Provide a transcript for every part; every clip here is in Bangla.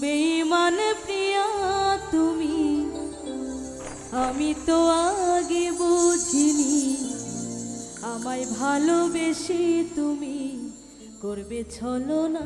বেমান প্রিয়া তুমি আমি তো আগে বুঝিনি। আমায় ভালোবেসে তুমি করবে ছলনা।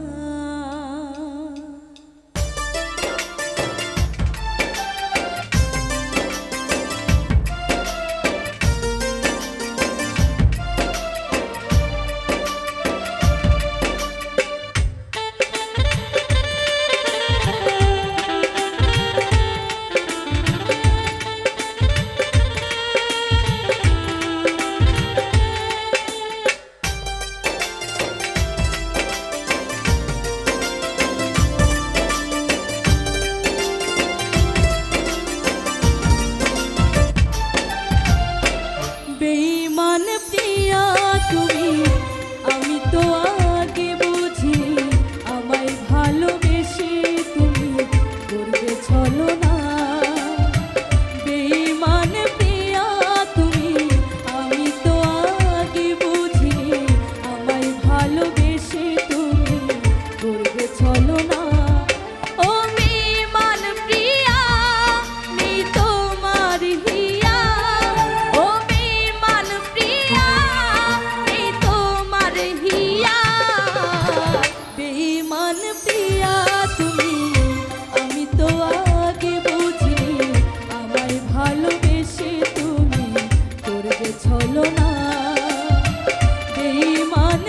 জান তুমি আমি তো আগে বুঝিনি আমায় ভালোবেসে তুমি তোর যে ছলো না মান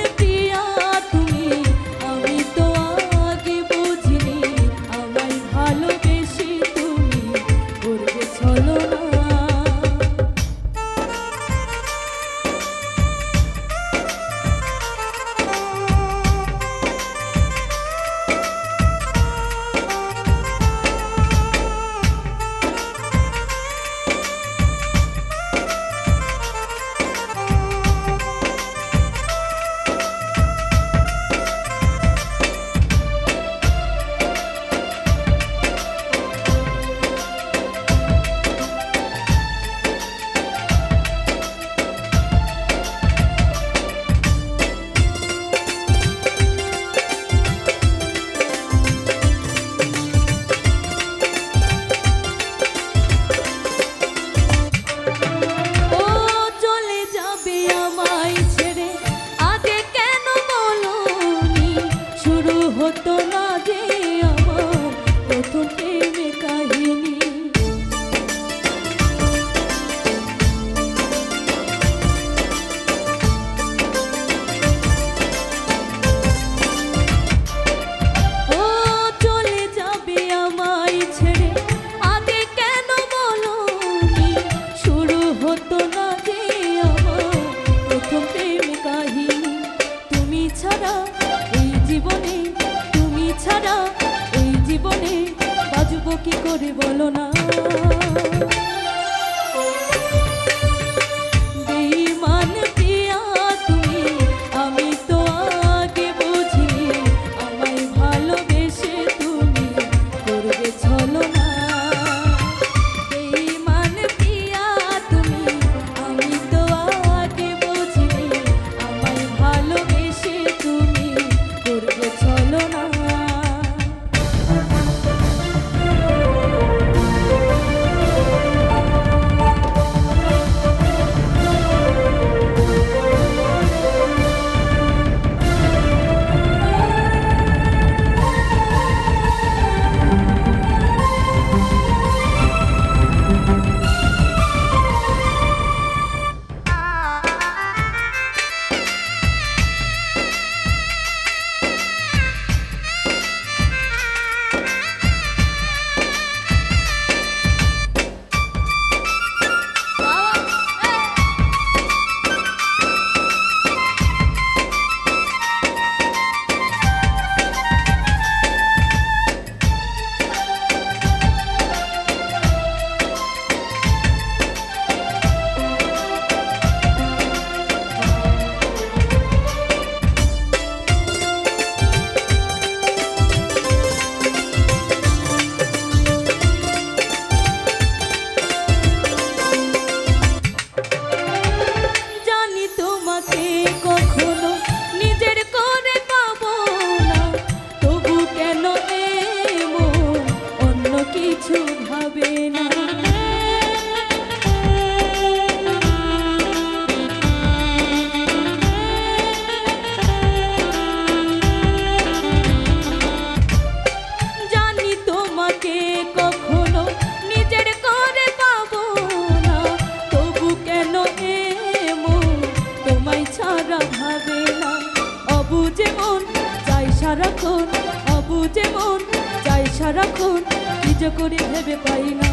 ছাড়া এই জীবনে তুমি ছাড়া এই জীবনে বাজব কি করে বলো না? মাটি সারাক্ষণ অবুজে যেমন চাই সারাক্ষণ কি যে করি ভেবে পাই না।